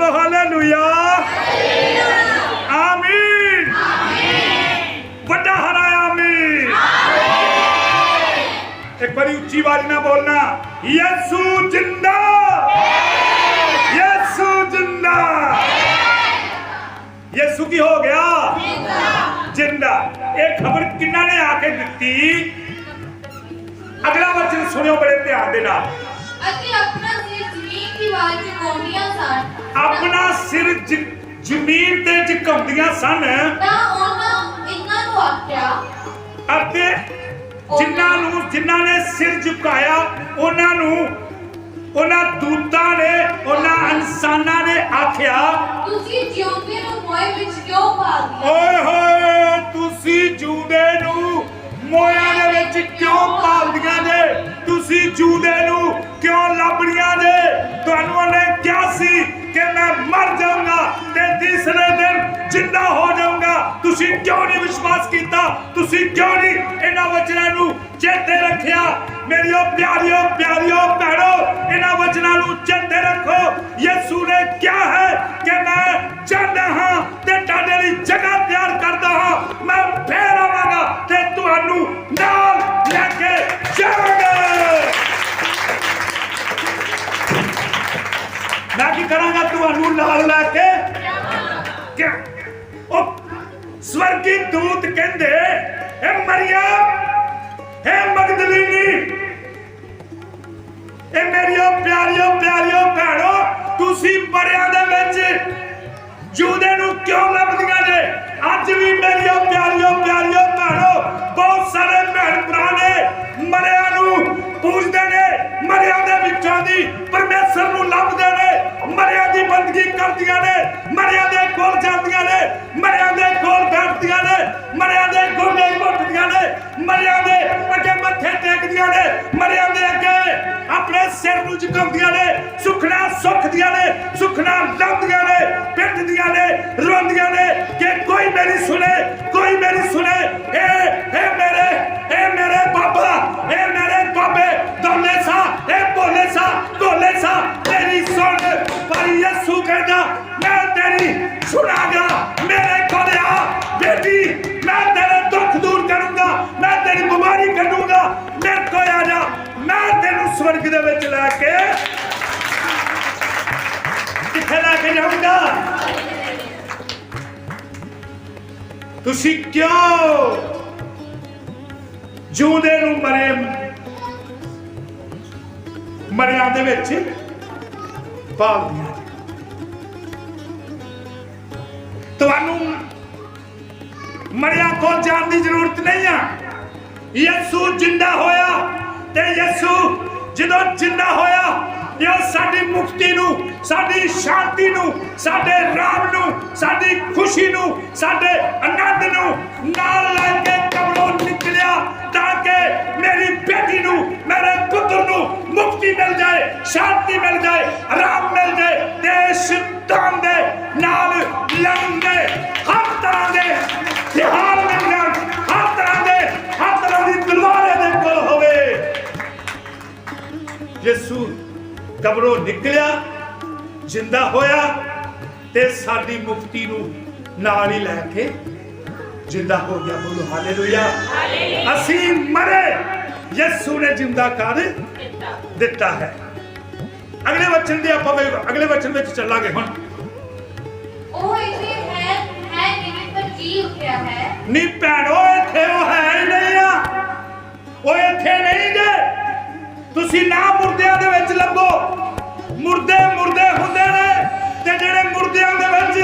ਬੋਲੋ ਹਾਲੇਲੂਇਆ। ਆਮੀਨ। ਵੱਡਾ ਹਰਾਇਆ ਆਮੀਨ। ਇੱਕ ਵਾਰੀ ਉੱਚੀ ਆਵਾਜ਼ ਨਾਲ ਬੋਲਣਾ। ਯਿਸੂ ਜਿੰਦਾ। ਯਿਸੂ ਜਿੰਦਾ। ਯਿਸੂ ਕੀ ਹੋ ਗਿਆ? ਜਿੰਦਾ। ਇਹ ਖਬਰ ਕਿੰਨਾ ਨੇ ਆ ਕੇ ਦਿੱਤੀ? ਅਗਲਾ ਵਚਨ ਸੁਣਿਓ ਬੜੇ ਧਿਆਨ ਦੇ ਨਾਲ। ਅਤੇ ਆਪਣਾ ਸਿਰ ਝੁਕਾਉਂਦੀਆਂ ਸਨ। ਆਪਣਾ ਸਿਰ ਜ਼ਮੀਨ ਤੇ ਝੁਕਾਉਂਦੀਆਂ ਸਨ। ਤਾਂ ਉਹਨਾਂ ਇਹਨਾਂ ਨੂੰ ਆਖਿਆ ਅਤੇ ਜਿਨ੍ਹਾਂ ਨੂੰ ਜਿਨ੍ਹਾਂ ਨੇ ਸਿਰ ਝੁਕਾਇਆ ਉਹਨਾਂ ਨੂੰ ਉਹਨਾਂ ਦੂਤਾਂ ਨੇ ਉਹਨਾਂ ਇਨਸਾਨਾਂ ਨੇ ਆਖਿਆ ਤੁਸੀਂ ਜਿਉਂਦੇ ਨੂੰ ਮੋਏ ਵਿੱਚ ਕਿਉਂ ਪਾ ਦਿਆ ਓਏ ਹੋਏ ਤੁਸੀਂ ਜੂਦੇ ਨੂੰ ਮੋਇਆਂ ਦੇ ਵਿੱਚ ਕਿਉਂ ਪਾਲਦੀਆਂ ਨੇ? ਤੁਸੀਂ ਜੂਦੇ ਨੂੰ ਕਿਉਂ ਨੇ, ਤੁਹਾਨੂੰ ਉਹਨੇ ਕਿਹਾ ਸੀ ਕਿ ਮੈਂ ਮਰ ਜਾਊਂਗਾ ਤੇ ਤੀਸਰੇ ਦਿਨ ਜਿੰਦਾ ਹੋ ਜਾਊਂਗਾ। ਤੁਸੀਂ ਕਿਉਂ ਨਹੀਂ ਵਿਸ਼ਵਾਸ ਕੀਤਾ? ਤੁਸੀਂ ਕਿਉਂ ਨਹੀਂ ਇਹਨਾਂ ਵਚਨਾਂ ਨੂੰ ਚੇਤੇ ਰੱਖਿਆ? ਮੇਰੀਓ ਪਿਆਰਿਓ ਪਿਆਰਿਓ ਭੈਣੋ, ਇਹਨਾਂ ਵਚਨਾਂ ਨੂੰ ਚੇਤੇ ਰੱਖੋ। ਯਿਸੂ ਨੇ ਕਿਹਾ ਹੈ ਕਿ ਮੈਂ ਮਰੀਮ ਏ ਮਗਦਲੀਨੀ, ਇਹ ਮੇਰੀਓ ਪਿਆਰਿਓ ਪਿਆਰਿਓ ਭੈਣੋ, ਤੁਸੀਂ ਬੜਿਆਂ ਦੇ ਵਿੱਚ ਜੂਦੇ ਨੂੰ ਕਿਉਂ ਲੱਭਦੀਆਂ ਨੇ ਅੱਜ ਵੀ ਮੇਰੀਓ ਪਿਆਰਿਓ ਪਿਆਰੀਓ ਭੈਣੋ, ਬਹੁਤ ਸਾਰੇ ਭੈਣ ਭਰਾ ਨੇ ਮਰਿਆਂ ਨੂੰ ਪੂਜਦੇ ਮਰਿਆ ਦੇ ਵਿੱਚੋਂ ਦੀ ਪਰਮੇਸ਼ਰ ਨੂੰ ਲੱਭਦੇ ਨੇ, ਮਰਿਆ ਦੀ ਬੰਦਗੀ ਕਰਦੀਆਂ ਨੇ, ਮਰਿਆ ਦੇ ਕੋਲ ਜਾਂਦੀਆਂ ਨੇ, ਮਰਿਆ ਦੇ ਕੋਲ ਬੈਠਦੀਆਂ ਨੇ, ਮਰਿਆ ਦੇ ਗੋਡੇ ਘੁੱਟਦੀਆਂ ਨੇ, ਮਰਿਆ ਦੇ ਮੱਥੇ ਟੇਕਦੀਆਂ ਨੇ, ਮਰਿਆਂ ਦੇ ਅੱਗੇ। ਆਪਣੇ ਸਿਰ ਨੂੰ ਝੁਕਾਉਂਦੀਆਂ ਨੇ, ਸੁਖਣਾ ਸੁਖਦੀਆਂ ਨੇ, ਸੁਖਣਾ ਲੱਭਦੀਆਂ ਨੇ, ਪਿੱਟਦੀਆਂ ਨੇ, ਰੋਂਦੀਆਂ ਨੇ। ਕਿ ਕੋਈ ਮੇਰੀ ਸੁਣੇ, ਕੋਈ ਮੇਰੀ ਸੁਣੇ, ਏ ਏ ਮੇਰੇ ਏ ਮੇਰੇ ਬਾਬਾ, ਏ ਮੇਰੇ ਬਾਬੇ ਦੋਲੇ ਸਾ, ਏ ਭੋਲੇ ਸਾ ਢੋਲੇ ਸਾ, ਤੇਰੀ ਸੁਣ। ਪਰ ਯਿਸੂ ਕਹਿੰਦਾ, ਮੈਂ ਤੇਰੀ ਸੁਣਾਗਾ, ਮੇਰੇ ਕੇ ਜਾਊਂਗਾ ਤੁਸੀਂ ਕਿਉਂ ਜੂਦੇ ਨੂੰ ਮਰੇ ਮਰਿਆਂ ਦੇ ਵਿੱਚ ਪਾਲਦੀਆਂ ਨੇ। ਤੁਹਾਨੂੰ ਮਰਿਆਂ ਕੋਲ ਜਾਣ ਦੀ ਜ਼ਰੂਰਤ ਨਹੀਂ ਆ ਯਿਸੂ ਜਿੰਦਾ ਹੋਇਆ ਤੇ ਯਿਸੂ ਜਦੋਂ ਜਿੰਦਾ ਹੋਇਆ ਇਹ ਸਾਡੀ ਮੁਕਤੀ ਨੂੰ, ਸਾਡੀ ਸ਼ਾਂਤੀ ਨੂੰ, ਸਾਡੇ ਰਾਮ ਨੂੰ, ਸਾਡੀ ਖੁਸ਼ੀ ਨੂੰ, ਸਾਡੇ ਆਨੰਦ ਨੂੰ ਨਾਲ ਲੈ ਕੇ ਕਬਰੋਂ ਨਿਕਲਿਆ ਤਾਂ ਕਿ ਮੇਰੀ ਬੇਟੀ ਨੂੰ, ਮੇਰੇ ਪੁੱਤਰ ਨੂੰ ਮੁਕਤੀ ਮਿਲ ਜਾਏ, ਸ਼ਾਂਤੀ ਮਿਲ ਜਾਏ ਜਿੰਦਾ ਹੋਇਆ ਤੇ ਸਾਡੀ ਮੁਕਤੀ ਨੂੰ ਨਾਲ ਹੀ ਲੈ ਕੇ ਜਿੰਦਾ ਹੋ ਗਿਆ ਬੋਲੋ ਹਾਲੇਲੂਇਆ। ਅਸੀਂ ਮਰੇ ਯਿਸੂ ਨੇ ਜਿੰਦਾ ਕਰ ਦਿੱਤਾ। ਹੈ। ਅਗਲੇ ਵਚਨ ਦੇ ਆਪਾਂ ਅਗਲੇ ਵਚਨ ਵਿੱਚ ਚੱਲਾਂਗੇ ਹੁਣ। ਉਹ ਇੱਥੇ ਹੈ ਹੈ ਨਹੀਂ ਪਰ ਜੀ ਉੱਠਿਆ ਹੈ। ਨੀ ਭੈਣੋ ਇੱਥੇ ਉਹ ਹੈ ਹੀ ਨਹੀਂ ਆ। ਉਹ ਇੱਥੇ ਨਹੀਂ ਜੇ। ਤੁਸੀਂ ਨਾ ਮੁਰਦਿਆਂ ਦੇ ਵਿੱਚ ਲੱਭੋ। ਮੁਰਦੇ ਮੁਰਦੇ ਹੁੰਦੇ ਨੇ ਤੇ ਜਿਹੜੇ ਮੁਰਦਿਆਂ ਦੇ ਵਿੱਚ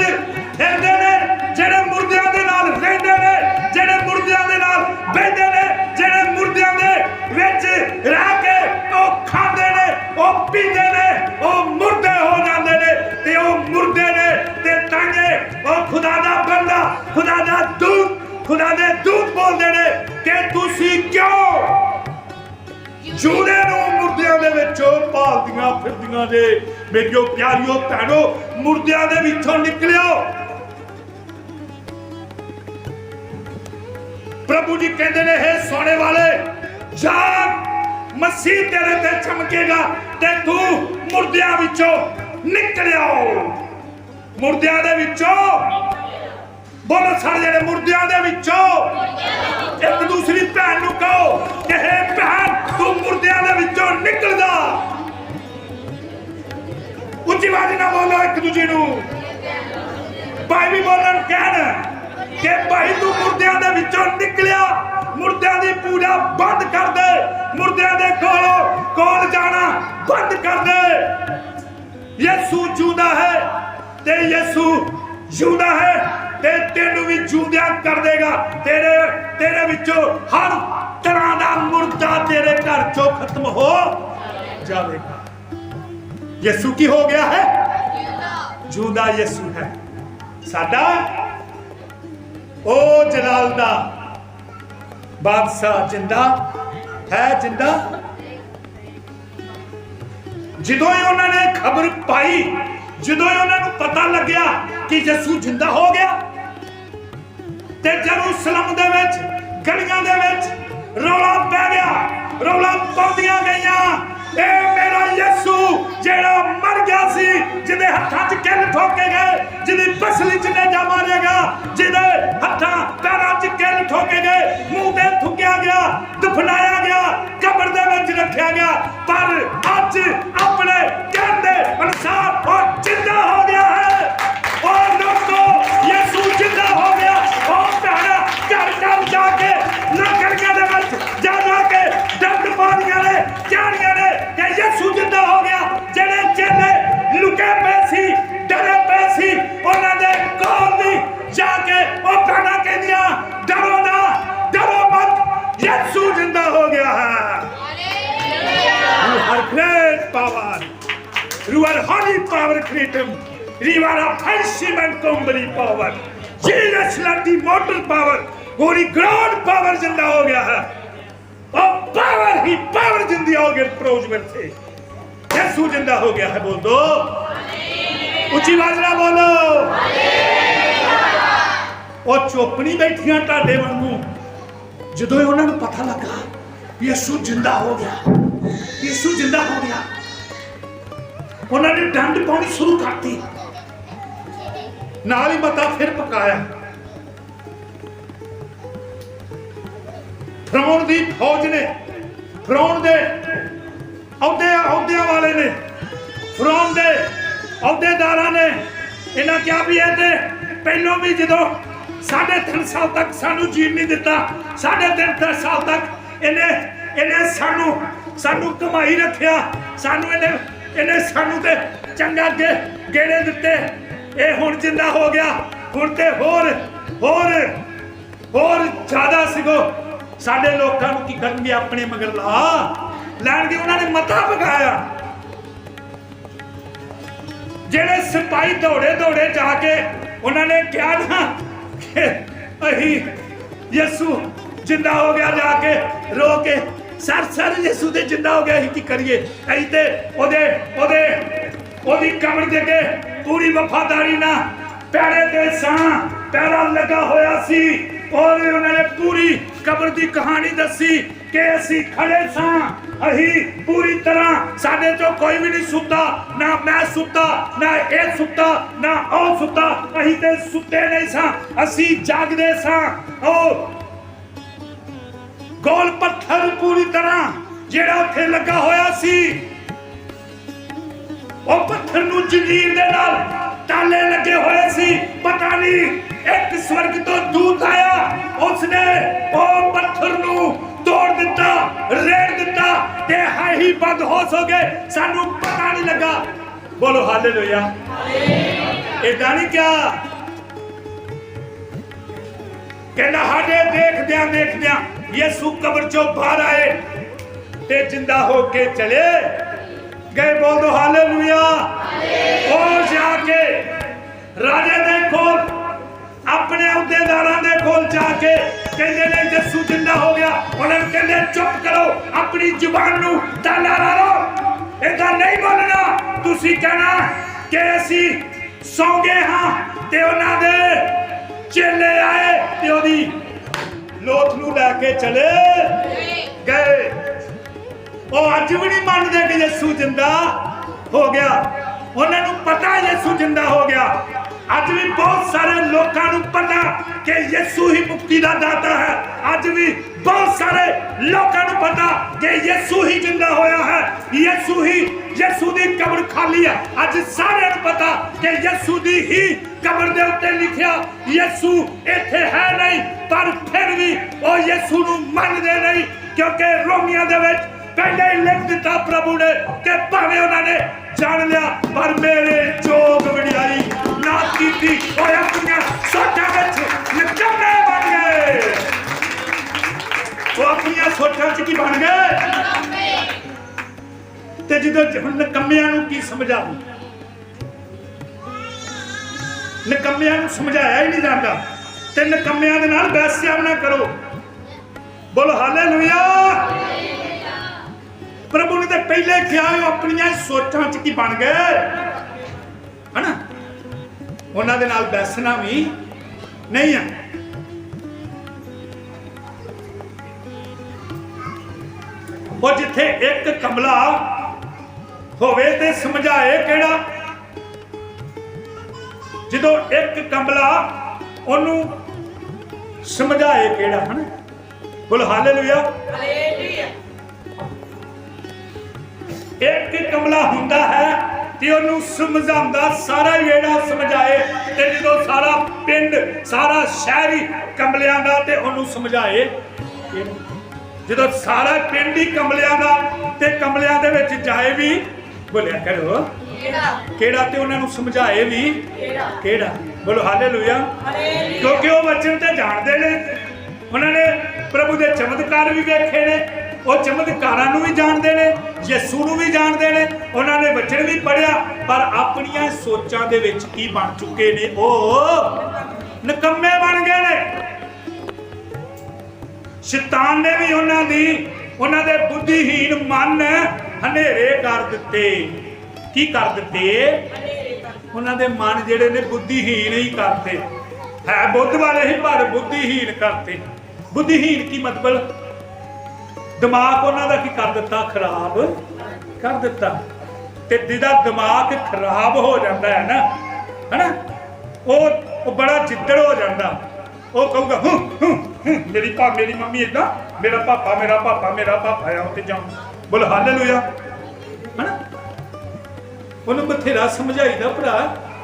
ਫਿਰਦੇ ਨੇ ਜਿਹੜੇ ਮੁਰਦਿਆਂ ਦੇ ਨਾਲ ਰਹਿੰਦੇ ਨੇ ਜਿਹੜੇ ਮੁਰਦਿਆਂ ਦੇ ਨਾਲ ਬਹਿੰਦੇ ਨੇ ਜਿਹੜੇ ਮੁਰਦਿਆਂ ਦੇ ਵਿੱਚ ਰਹਿ ਕੇ ਉਹ ਖਾਂਦੇ ਨੇ ਉਹ ਪੀਂਦੇ ਨੇ ਉਹ ਮੁਰਦੇ ਹੋ ਜਾਂਦੇ ਨੇ ਤੇ ਉਹ ਮੁਰਦੇ ਨੇ ਤੇ ਤਾਂਗੇ ਉਹ ਖੁਦਾ ਦਾ ਬੰਦਾ ਖੁਦਾ ਦਾ ਦੂਤ ਖੁਦਾ ਦੇ ਦੂਤ ਬੋਲਦੇ ਨੇ ਕਿ ਤੁਸੀਂ ਕਿਉਂ ਜੂਦੇ ਨੂੰ ਭਾਲਦੀਆਂ ਫਿਰਦੀਆਂ ਨੇ ਮੇਰੀਓ ਪਿਆਰਿਓ, ਭੈਣੋ, ਮੁਰਦਿਆਂ ਦੇ ਵਿੱਚੋਂ ਨਿਕਲਿਓ। ਪ੍ਰਭੂ ਜੀ ਕਹਿੰਦੇ ਨੇ, ਹੈ ਸੋਨੇ ਵਾਲੇ ਜਾਗ ਮਸੀਹ ਤੇਰੇ ਤੇ ਚਮਕੇਗਾ ਤੇ ਤੂੰ ਮੁਰਦਿਆਂ ਵਿੱਚੋਂ ਨਿਕਲਿਓ। ਮੁਰਦਿਆਂ ਦੇ ਵਿੱਚੋਂ? ਬੋਲੋ ਸਾਰੇ ਜਿਹੜੇ ਮੁਰਦਿਆਂ ਦੇ ਵਿੱਚੋਂ। ਇੱਕ ਦੂਸਰੀ ਇੱਕ ਦੂਜੇ ਨੂੰ ਭਾਈ ਵੀ ਬੋਲਣ ਕਹਿਣ ਕਿ ਭਾਈ ਤੂੰ ਮੁਰਦਿਆਂ ਦੇ ਵਿੱਚੋਂ ਨਿਕਲਿਆ, ਮੁਰਦਿਆਂ ਦੀ ਪੂਜਾ ਬੰਦ ਕਰ ਦੇ। ਮੁਰਦਿਆਂ ਦੇ ਕੋਲੋਂ, ਕੋਲ ਜਾਣਾ ਬੰਦ ਕਰ ਦੇ। ਯਿਸੂ ਜਿਉਂਦਾ ਹੈ ਤੇ ਯਿਸੂ ਜਿਉਂਦਾ ਹੈ ਤੇ ਤੈਨੂੰ ਵੀ ਜਿਉਂਦਿਆਂ ਕਰ ਦੇਗਾ। ਤੇਰੇ ਤੇਰੇ ਵਿੱਚੋਂ ਹਰ ਤਰ੍ਹਾਂ ਦਾ ਮੁਰਦਾ ਤੇਰੇ ਘਰ ਚੋਂ ਖਤਮ ਹੋ ਜਾਵੇਗਾ। ਯਿਸੂ ਕੀ ਹੋ ਗਿਆ ਹੈ? ਜਿਉਂਦਾ ਯਿਸੂ ਹੈ। ਸਾਡਾ ਉਹ ਜਲਾਲ ਦਾ ਬਾਦਸ਼ਾਹ ਜਿੰਦਾ ਹੈ ਜਿੰਦਾ। ਜਦੋਂ ਹੀ ਉਹਨਾਂ ਨੇ ਖਬਰ ਪਾਈ, ਜਦੋਂ ਹੀ ਉਹਨਾਂ ਨੂੰ ਪਤਾ ਲੱਗਿਆ ਕਿ ਯਿਸੂ ਜਿੰਦਾ ਹੋ ਗਿਆ, ਤੇ ਜਰੂਸਲਮ ਦੇ ਵਿੱਚ, ਗਲੀਆਂ ਦੇ ਵਿੱਚ ਰੌਲਾ ਪੈ ਗਿਆ, ਰੌਲਾ ਪਾਉਂਦੀਆਂ ਗਈਆਂ। ਇਹ ਮੇਰਾ ਯਿਸੂ ਜਿਹੜਾ ਮਰ ਗਿਆ ਸੀ, ਜਿਹਦੇ ਹੱਥਾਂ 'ਚ ਕਿੱਲ ਠੋਕੇ ਗਏ, ਜਿਹਦੀ ਪਸਲੀ 'ਚ ਨੇਜਾ ਮਾਰਿਆ ਜਿਹਦੇ ਹੱਥਾਂ ਪੈਰਾਂ 'ਚ ਕਿੱਲ ਠੋਕੇ ਗਏ, ਮੂੰਹ ਤੇ ਥੁੱਕਿਆ ਗਿਆ, ਦਫਨਾਇਆ ਗਿਆ our Creator, river offensive and company power. Jesus loved the mortal power. ਉਹਦੀ ਗ੍ਰੈਂਡ ਪਾਵਰ ਜਿੰਦਾ ਹੋ ਗਿਆ ਹੈ ਉਹ ਪਾਵਰ ਹੀ ਪਾਵਰ ਜਿੰਦੀ ਹੋ ਗਈ ਪ੍ਰੋਜ ਵਿੱਚ ਸੇ ਯਿਸੂ ਜਿੰਦਾ ਹੋ ਗਿਆ ਹੈ ਬੋਲ ਦੋ ਉੱਚੀ ਆਵਾਜ਼ ਨਾਲ ਬੋਲੋ ਉਹ ਚੁੱਪ ਨਹੀਂ ਬੈਠੀਆਂ ਤੁਹਾਡੇ ਵਾਂਗੂ ਜਦੋਂ ਉਹਨਾਂ ਨੂੰ ਪਤਾ ਲੱਗਾ ਯਿਸੂ ਜਿੰਦਾ ਹੋ ਗਿਆ ਯਿਸੂ ਜਿੰਦਾ ਹੋ ਗਿਆ ਉਹਨਾਂ ਨੇ ਡੰਡ ਪਾਉਣੀ ਸ਼ੁਰੂ ਕਰਤੀ। ਨਾਲ ਹੀ ਮਤਾ ਫਿਰ ਪਕਾਇਆ। ਫਰੌਣ ਦੀ ਫੌਜ ਨੇ ਫਰੌਣ ਦੇ ਅਹੁਦੇ ਅਹੁਦਿਆਂ ਵਾਲੇ ਨੇ ਫਰੌਣ ਦੇ ਅਹੁਦੇਦਾਰਾਂ ਨੇ ਇਹਨਾਂ ਕਿਹਾ ਵੀ ਇਹ ਤੇ ਪਹਿਲੋਂ ਵੀ ਜਦੋਂ ਸਾਢੇ ਤਿੰਨ ਸਾਲ ਤੱਕ ਸਾਨੂੰ ਜੀਣ ਨਹੀਂ ਦਿੱਤਾ, ਸਾਢੇ ਤਿੰਨ ਤਿੰਨ ਸਾਲ ਤੱਕ ਇਹਨੇ ਇਹਨੇ ਸਾਨੂੰ ਸਾਨੂੰ ਕਮਾਈ ਰੱਖਿਆ, ਸਾਨੂੰ ਇਹਨੇ ਇਹਨੇ ਸਾਨੂੰ ਤੇ ਚੰਗਾ ਗੇ ਗੇੜੇ ਦਿੱਤੇ। ਇਹ ਹੁਣ ਜਿੰਦਾ ਹੋ ਗਿਆ। ਹੁਣ ਤੇ ਹੋਰ ਹੋਰ ਹੋਰ ਜ਼ਿਆਦਾ ਸਿਗੋ। ਸਾਡੇ ਲੋਕਾਂ ਨੂੰ ਕੀ ਕਰਨਗੇ ਆਪਣੇ ਮਗਰ ਲਾ? ਲੈਣਗੇ ਉਹਨਾਂ ਨੇ ਮਤਾ ਪਕਾਇਆ ਜਿਹੜੇ ਸਿਪਾਹੀ ਦੌੜੇ ਦੌੜੇ ਜਾ ਕੇ ਉਹਨਾਂ ਨੇ ਕਿਹਾ ਨਾ ਕਿ ਅਹੀ ਯਿਸੂ ਜਿੰਦਾ ਹੋ ਗਿਆ ਜਾ ਕੇ ਰੋ ਕੇ ਸਰ ਸਰ, ਯਿਸੂ ਦੇ ਜਿੰਦਾ ਹੋ ਗਿਆ ਅਸੀਂ ਕੀ ਕਰੀਏ? ਅਸੀਂ ਤੇ ਉਹਦੇ ਉਹਦੇ, ਉਹਦੀ ਕਬਰ ਦੇ ਕੇ ਪੂਰੀ ਵਫਾਦਾਰੀ ਨਾਲ ਪੈਰੇ ਤੇ ਸਾਂ ਪੈਰਾ ਲੱਗਾ ਹੋਇਆ ਸੀ। ਔਰ ਉਹਨਾਂ ਨੇ ਪੂਰੀ ਕਬਰ ਦੀ ਕਹਾਣੀ ਦੱਸੀ ਕਿ ਅਸੀਂ ਖੜੇ ਸਾਂ, ਅਸੀਂ ਪੂਰੀ ਤਰ੍ਹਾਂ ਸਾਡੇ ਚੋਂ ਕੋਈ ਵੀ ਨਹੀਂ ਸੁੱਤਾ, ਨਾ ਮੈਂ ਸੁੱਤਾ, ਨਾ ਇਹ ਸੁੱਤਾ, ਨਾ ਉਹ ਸੁੱਤਾ। ਅਸੀਂ ਤੇ ਸੁੱਤੇ ਨਹੀਂ ਸਾਂ, ਅਸੀਂ ਜਾਗਦੇ ਸਾਂ। ਉਹ ਗੋਲ ਪੱਥਰ ਪੂਰੀ ਤਰ੍ਹਾਂ ਜਿਹੜਾ ਉੱਥੇ ਲੱਗਾ ਹੋਇਆ ਸੀ, ਉਹ ਪੱਥਰ ਨੂੰ ਜੰਜੀਰ ਦੇ ਨਾਲ ਤਾਲੇ ਲੱਗੇ ਹੋਏ ਸੀ। ਪਤਾ ਨਹੀਂ ਇੱਕ ਸਵਰਗ ਤੋਂ ਦੂਤ ਆਇਆ, ਉਸਨੇ ਉਹ ਪੱਥਰ ਨੂੰ ਤੋੜ ਦਿੱਤਾ, ਰੇੜ ਦਿੱਤਾ ਤੇ ਹੈ ਹੀ ਬੰਦ ਹੋਸ਼ ਹੋ ਗਏ। ਸਾਨੂੰ ਪਤਾ ਨਹੀਂ ਲੱਗਾ। ਬੋਲੋ ਹਾਲੇਲੂਇਆ। ਇਦਾਂ ਨਹੀਂ ਕਿਹਾ। ਕਹਿੰਦਾ ਸਾਡੇ ਦੇਖਦਿਆਂ ਦੇਖਦਿਆਂ ਯਿਸੂ ਕਬਰ ਚੋਂ ਬਾਹਰ ਆਏ ਤੇ ਜਿੰਦਾ ਹੋ ਕੇ ਚਲੇ ਗਏ। ਬੋਲ ਦੋ ਹਾਲੇਲੂਇਆ। ਉਹ ਜਾ ਕੇ ਰਾਜੇ ਦੇ ਕੋਲ, ਆਪਣੇ ਅਹੁਦੇਦਾਰਾਂ ਦੇ ਕੋਲ ਜਾ ਕੇ ਕਹਿੰਦੇ ਨੇ, ਯਿਸੂ ਜਿੰਦਾ ਹੋ ਗਿਆ। ਉਹਨਾਂ ਨੂੰ ਕਹਿੰਦੇ, ਚੁੱਪ ਕਰੋ, ਆਪਣੀ ਜ਼ੁਬਾਨ ਨੂੰ ਤਾਲਾ ਲਾ ਲਓ। ਇਹਦਾ ਨਹੀਂ ਬੋਲਣਾ। ਤੁਸੀਂ ਕਹਿਣਾ ਕਿ ਅਸੀਂ ਸੌਂ ਹਾਂ ਤੇ ਉਹਨਾਂ ਦੇ ਚੇਲੇ ਆਏ ਤੇ ਉਹਦੀ ਲੈ ਕੇ ਚਲੇ ਗਏ। ਉਹ ਅੱਜ ਵੀ ਨਹੀਂ ਮੰਨਦੇ ਕਿ ਯਿਸੂ ਜਿੰਦਾ ਹੋ ਗਿਆ। ਉਹਨਾਂ ਨੂੰ ਪਤਾ ਯਿਸੂ ਜਿੰਦਾ ਹੋ ਗਿਆ। ਅੱਜ ਵੀ ਬਹੁਤ ਸਾਰੇ ਲੋਕਾਂ ਨੂੰ ਪਤਾ ਕਿ ਯਿਸੂ ਹੀ ਮੁਕਤੀ ਦਾ ਦਾਤਾ ਹੈ। ਅੱਜ ਵੀ ਬਹੁਤ ਸਾਰੇ ਲੋਕਾਂ ਨੂੰ ਪਤਾ ਕਿ ਯਿਸੂ ਹੀ ਜਿੰਦਾ ਹੋਇਆ ਹੈ। ਯਿਸੂ ਹੀ ਯਿਸੂ ਦੀ ਕਬਰ ਖਾਲੀ ਹੈ। ਅੱਜ ਸਾਰਿਆਂ ਨੂੰ ਪਤਾ ਕਿ ਯਿਸੂ ਦੀ ਹੀ ਕਬਰ ਦੇ ਉੱਤੇ ਲਿਖਿਆ, ਯਿਸੂ ਇੱਥੇ ਹੈ ਨਹੀਂ, ਪਰ ਫਿਰ ਵੀ ਉਹ ਯਿਸੂ ਨੂੰ ਮੰਨਦੇ ਨਹੀਂ, ਕਿਉਂਕਿ ਰੋਮੀਆਂ ਦੇ ਵਿੱਚ ਪਹਿਲੇ ਹੀ ਲਿਖ ਦਿੱਤਾ ਪ੍ਰਭੂ ਨੇ ਕਿ ਭਾਵੇਂ ਉਹਨਾਂ ਨੇ ਜਾਣ ਲਿਆ, ਪਰ ਮੇਰੇ ਜੋਗ ਵਡਿਆਈ ਨਾ ਕੀਤੀ, ਉਹ ਆਪਣੀਆਂ ਸੋਚਾਂ ਵਿੱਚ ਨਿਕੰਮੇ ਬਣ ਗਏ। ਉਹ ਆਪਣੀਆਂ ਸੋਚਾਂ 'ਚ ਕੀ ਬਣ ਗਏ? ਤੇ ਜਦੋਂ ਹੁਣ ਨਿਕੰਮਿਆਂ ਨੂੰ ਕੀ ਸਮਝਾਉਂ ਨਿਕੰਮਿਆਂ ਨੂੰ ਸਮਝਾਇਆ ਹੀ ਨਹੀਂ ਜਾਂਦਾ ਤੇ ਨਿਕੰਮਿਆਂ ਦੇ ਨਾਲ ਬਹਿਸਿਆ ਨਾ ਕਰੋ। ਬੋਲੋ, ਹਾਲੇਲੂਇਆ! ਪ੍ਰਭੂ ਨੇ ਤਾਂ ਪਹਿਲੇ ਕਿਹਾ ਆਪਣੀਆਂ ਸੋਚਾਂ 'ਚ ਕੀ ਬਣ ਗਏ। ਹਨਾ? ਉਹਨਾਂ ਦੇ ਨਾਲ ਬੈਸਣਾ ਵੀ ਨਹੀਂ ਆ। ਉਹ ਜਿੱਥੇ ਇੱਕ ਕਮਲਾ ਹੋਵੇ ਤੇ ਸਮਝਾਏ ਕਿਹੜਾ? ਜਦੋਂ ਇੱਕ ਕਮਲਾ ਉਹਨੂੰ ਸਮਝਾਏ ਕਿਹੜਾ, ਹਨਾ? ਬੋਲ ਹਾਲੇਲੂਇਆ। ਇੱਕ ਕਮਲਾ ਹੁੰਦਾ ਹੈ ਤੇ ਉਹਨੂੰ ਸਮਝਾਉਂਦਾ ਸਾਰਾ ਹੀ ਸਮਝਾਏ ਤੇ ਜਦੋਂ ਸਾਰਾ ਪਿੰਡ, ਸਾਰਾ ਸ਼ਹਿਰੀ ਕਮਲਿਆਂ ਦਾ ਤੇ ਉਹਨੂੰ ਸਮਝਾਏ ਜਦੋਂ ਸਾਰਾ ਪਿੰਡ ਹੀ ਕਮਲਿਆਂ ਦਾ ਤੇ ਕਮਲਿਆਂ ਦੇ ਵਿੱਚ ਜਾਏ ਵੀ, ਬੋਲਿਆ ਕਰੋ। ਕਿਹੜਾ? ਤੇ ਉਹਨਾਂ ਨੂੰ ਸਮਝਾਏ ਵੀ ਕਿਹੜਾ? ਬੋਲੋ ਹਾਲੇਲੂਇਆ ਕਿਉਂਕਿ ਉਹ ਵਚਨ ਤੇ ਜਾਣਦੇ ਨੇ। ਉਹਨਾਂ ਨੇ ਪ੍ਰਭੂ ਦੇ ਚਮਤਕਾਰ ਵੀ ਵੇਖੇ ਨੇ। ਉਹ ਚਮਤਕਾਰਾਂ ਨੂੰ ਵੀ ਜਾਣਦੇ ਨੇ। ਯਿਸੂ ਨੂੰ ਵੀ ਜਾਣਦੇ ਨੇ। ਉਹਨਾਂ ਨੇ ਵਚਨ ਵੀ ਪੜਿਆ ਪਰ ਆਪਣੀਆਂ ਸੋਚਾਂ ਦੇ ਵਿੱਚ ਕੀ ਬਣ ਚੁੱਕੇ ਨੇ? ਉਹ ਨਕੰਮੇ ਬਣ ਗਏ ਨੇ। ਸ਼ੈਤਾਨ ਨੇ ਵੀ ਉਹਨਾਂ ਦੀ ਉਹਨਾਂ ਦੇ ਬੁੱਧੀਹੀਨ ਮਨ ਹਨੇਰੇ ਕਰ ਦਿੱਤੇ। ਕੀ ਕਰ ਦਿੱਤੇ? ਉਹਨਾਂ ਦੇ ਮਨ ਜਿਹੜੇ ਨੇ ਬੁੱਧੀਹੀਨ ਹੀ ਕਰਤੇ। ਹੈ ਬੁੱਧ ਵਾਲੇ ਹੀ, ਪਰ ਬੁੱਧੀਹੀਨ ਕਰਤੇ। ਬੁੱਧੀਹੀਨ ਕੀ ਮਤਲਬ? ਦਿਮਾਗ ਉਹਨਾਂ ਦਾ ਕੀ ਕਰ ਦਿੱਤਾ? ਖਰਾਬ ਕਰ ਦਿੱਤਾ। ਤੇ ਜਿਹਦਾ ਦਿਮਾਗ ਖਰਾਬ ਹੋ ਜਾਂਦਾ ਹੈ ਨਾ, ਹੈਨਾ? ਉਹ ਉਹ ਬੜਾ ਜਿੱਦੜ ਹੋ ਜਾਂਦਾ। ਉਹ ਕਹੂਗਾ, ਹੂੰ ਹੂੰ ਮੇਰੀ ਪਾ ਮੇਰੀ ਮੰਮੀ ਇਦਾਂ ਮੇਰਾ ਪਾਪਾ ਮੇਰਾ ਪਾਪਾ ਮੇਰਾ ਪਾਪਾ ਆ ਉੱਤੇ ਜਾਉਂ ਬੋਲ, ਹਾਲੇਲੂਇਆ। ਉਹਨੂੰ ਬਥੇਰਾ ਸਮਝਾਈਦਾ ਭਰਾ,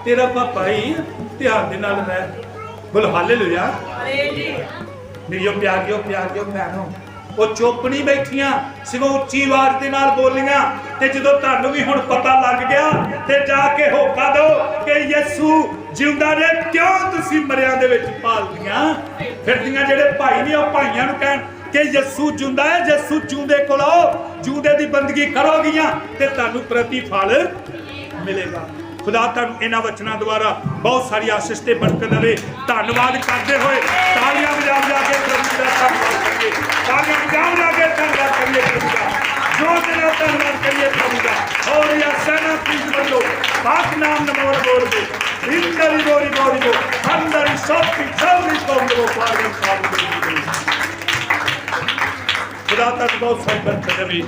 ਤੇਰਾ ਪਾਪਾ ਹੀ ਧਿਆਨ ਦੇ ਨਾਲ ਰਹਿ। ਬੋਲ, ਹਾਲੇਲੂਇਆ। ਮੇਰੀਓ ਪਿਆਰਿਓ ਪਿਆਰਿਓ ਭੈਣੋ। ਉਹ ਚੁੱਪ ਨਹੀਂ ਬੈਠੀਆਂ ਸਿਰੋਂ ਉੱਚੀ ਆਵਾਜ਼ ਦੇ ਨਾਲ ਬੋਲੀਆਂ। ਤੇ ਜਦੋਂ ਤੁਹਾਨੂੰ ਵੀ ਹੁਣ ਪਤਾ ਲੱਗ ਗਿਆ, ਤੇ ਜਾ ਕੇ ਹੋਕਾ ਦਿਓ ਕਿ ਯਿਸੂ ਜਿਉਂਦਾ ਨੇ ਕਿਉਂ ਤੁਸੀਂ ਮਰਿਆਂ ਦੇ ਵਿੱਚ ਪਾਲਦੀਆਂ ਫਿਰਦੀਆਂ ਜਿਹੜੇ ਭਾਈ ਨੇ, ਉਹ ਭਾਈਆਂ ਨੂੰ ਕਹਿਣ ਕਿ ਯਿਸੂ ਜਿਉਂਦਾ ਹੈ, ਯਿਸੂ ਜਿਉਂਦੇ ਕੋਲ ਆਓ ਜਿਉਂਦੇ ਦੀ ਬੰਦਗੀ ਕਰੋਗੀਆਂ, ਤੇ ਤੁਹਾਨੂੰ ਪ੍ਰਤੀਫਲ ਮਿਲੇਗਾ। ਖੁਦਾ ਤੁਹਾਨੂੰ ਇਹਨਾਂ ਵਚਨਾਂ ਦੁਆਰਾ ਬਹੁਤ ਸਾਰੀ ਆਸ਼ੀਸ਼ ਤੇ ਬਰਕਤ ਦੇਵੇ। ਧੰਨਵਾਦ ਕਰਦੇ ਹੋਏ ਤਾਲੀਆਂ ਵਜਾ ਵਜਾ ਕੇ ਪ੍ਰਭੂ ਦਾ ਧੰਨਵਾਦ ਕਰੀਏ। ਤਾਲੀਆਂ ਵਜਾ ਵਜਾ ਕੇ ਧੰਨਵਾਦ ਕਰੀਏ ਪ੍ਰਭੂ ਦਾ। ਜੋ ਦਿਨਾਂ ਧੰਨਵਾਦ ਕਰੀਏ ਪ੍ਰਭੂ ਦਾ। ਹੋਰ ਯਾ ਸਨਾ ਪ੍ਰੀਤ ਬੋਲੋ ਪਾਕ ਨਾਮ ਨਮੋਰ ਬੋਲ ਦੇ ਇੰਦਰੀ ਗੋਰੀ ਗੋਰੀ ਗੋ ਅੰਦਰੀ ਸੋਤੀ ਸਭਨੀ ਕੋਮੋ ਪਾਗਲ ਸਾਧ ਖੁਦਾ ਤੁਹਾਨੂੰ ਬਹੁਤ ਸਾਰੀ ਬਰਕਤ ਦੇਵੇ।